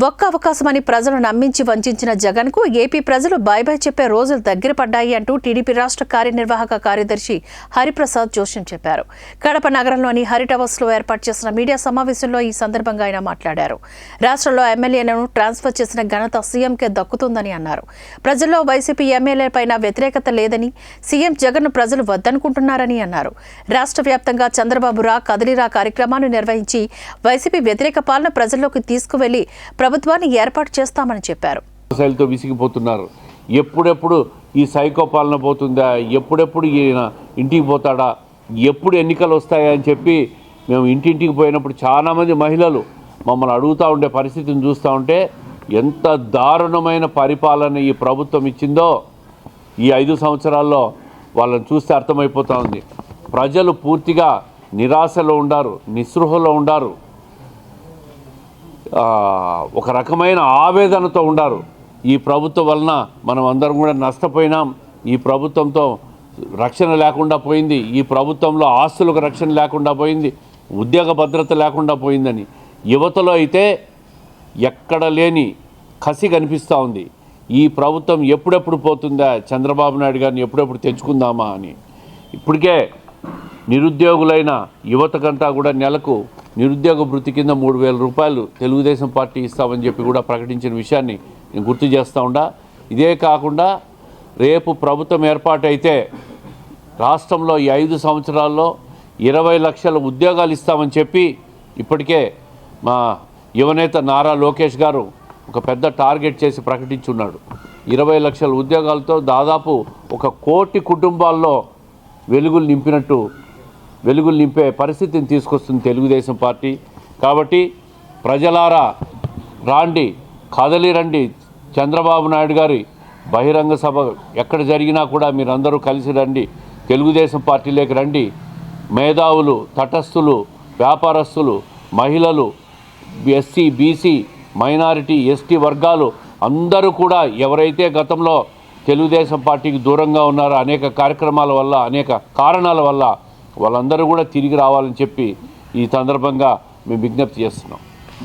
ఒక్క అవకాశమని ప్రజలు నమ్మించి వంచిన జగన్కు ఏపీ ప్రజలు బాయ్ బాయ్ చెప్పే రోజులు దగ్గర పడ్డాయి అంటూ టీడీపీ రాష్ట్ర కార్యనిర్వాహక కార్యదర్శి హరిప్రసాద్ జోషన్ చెప్పారు. కడప నగరంలోని హరి లో ఏర్పాటు చేసిన మీడియా సమావేశంలో ఈ సందర్భంగా ఆయన మాట్లాడారు. రాష్ట్రంలో ఎమ్మెల్యేలను ట్రాన్స్ఫర్ చేసిన ఘనత సీఎంకే దక్కుతుందని అన్నారు. ప్రజల్లో వైసీపీ ఎమ్మెల్యేలపైన వ్యతిరేకత లేదని సీఎం జగన్ ప్రజలు వద్దనుకుంటున్నారని అన్నారు. రాష్ట్ర వ్యాప్తంగా చంద్రబాబు రా కదలిరా కార్యక్రమాన్ని నిర్వహించి వైసీపీ వ్యతిరేక పాలన ప్రజల్లోకి తీసుకువెళ్ళి ప్రభుత్వాన్ని ఏర్పాటు చేస్తామని చెప్పారు. శైలితో విసిగిపోతున్నారు. ఎప్పుడెప్పుడు ఈ సైకో పాలన పోతుందా? ఎప్పుడెప్పుడు ఈయన ఇంటికి పోతాడా? ఎప్పుడు ఎన్నికలు వస్తాయా అని చెప్పి మేము ఇంటింటికి పోయినప్పుడు చాలామంది మహిళలు మమ్మల్ని అడుగుతూ ఉండే పరిస్థితిని చూస్తూ ఉంటే ఎంత దారుణమైన పరిపాలన ఈ ప్రభుత్వం ఇచ్చిందో ఈ ఐదు సంవత్సరాల్లో వాళ్ళని చూస్తే అర్థమైపోతూ ఉంది. ప్రజలు పూర్తిగా నిరాశలో ఉండారు నిస్పృహలో ఉండారు. ఒక రకమైన ఆవేదనతో ఉండారు. ఈ ప్రభుత్వం వలన మనం అందరం కూడా నష్టపోయినాం. ఈ ప్రభుత్వంతో రక్షణ లేకుండా పోయింది. ఈ ప్రభుత్వంలో ఆస్తులకు రక్షణ లేకుండా పోయింది. ఉద్యోగ భద్రత లేకుండా పోయిందని. యువతలో అయితే ఎక్కడ లేని కసి కనిపిస్తూ ఉంది. ఈ ప్రభుత్వం ఎప్పుడెప్పుడు పోతుందా? చంద్రబాబు నాయుడు గారిని ఎప్పుడెప్పుడు తెచ్చుకుందామా అని. ఇప్పటికే నిరుద్యోగులైన యువతకంతా కూడా నెలకు నిరుద్యోగ భృతి కింద మూడు వేల రూపాయలు తెలుగుదేశం పార్టీ ఇస్తామని చెప్పి కూడా ప్రకటించిన విషయాన్ని నేను గుర్తు చేస్తూ ఉండా. ఇదే కాకుండా రేపు ప్రభుత్వం ఏర్పాటైతే రాష్ట్రంలో ఈ ఐదు సంవత్సరాల్లో ఇరవై లక్షల ఉద్యోగాలు ఇస్తామని చెప్పి ఇప్పటికే మా యువనేత నారా లోకేష్ గారు ఒక పెద్ద టార్గెట్ చేసి ప్రకటించున్నాడు. ఇరవై లక్షల ఉద్యోగాలతో దాదాపు ఒక కోటి కుటుంబాల్లో వెలుగులు నింపినట్టు వెలుగులు నింపే పరిస్థితిని తీసుకొస్తుంది తెలుగుదేశం పార్టీ. కాబట్టి ప్రజలారా రాండి కదలి రండి. చంద్రబాబు నాయుడు గారి బహిరంగ సభ ఎక్కడ జరిగినా కూడా మీరందరూ కలిసి రండి. తెలుగుదేశం పార్టీలోకి రండి. మేధావులు తటస్థులు వ్యాపారస్తులు మహిళలు ఎస్సీ బీసీ మైనారిటీ ఎస్టీ వర్గాలు అందరూ కూడా ఎవరైతే గతంలో తెలుగుదేశం పార్టీకి దూరంగా ఉన్నారో అనేక కార్యక్రమాల వల్ల అనేక కారణాల వల్ల వాళ్ళందరూ కూడా తిరిగి రావాలని చెప్పి ఈ సందర్భంగా మేము విజ్ఞప్తి చేస్తున్నాం.